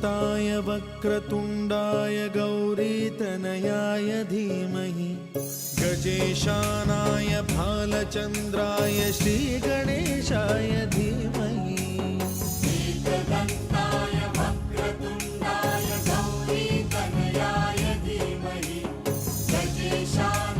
एकदन्ताय वक्रतुण्डाय गौरीतनयाय धीमहि। गजेशानाय भालचन्द्राय श्रीगणेशाय धीमहि। गौरीतनयाय धीमहि। गजेशानाय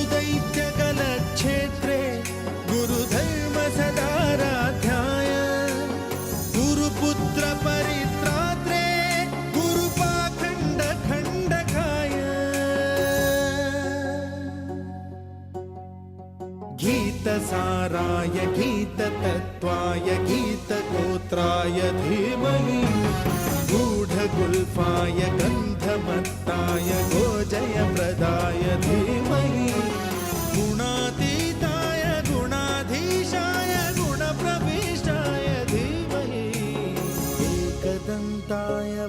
गुरुपुत्रपरित्रात्रे गुरुपाखण्डखण्डकाय गीतसाराय गीततत्त्वाय गीतगोत्राय धीमहि गूढगुल्फाय गन्धमत्ताय गोजयप्रदाय। धीमहि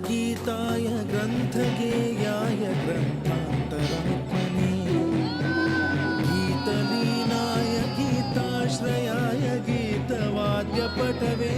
ग्रन्थगीताय ग्रन्थगेयाय ग्रन्थान्तरात्मने गीतलीनाय गीताश्रयाय गीतवाद्यपटवे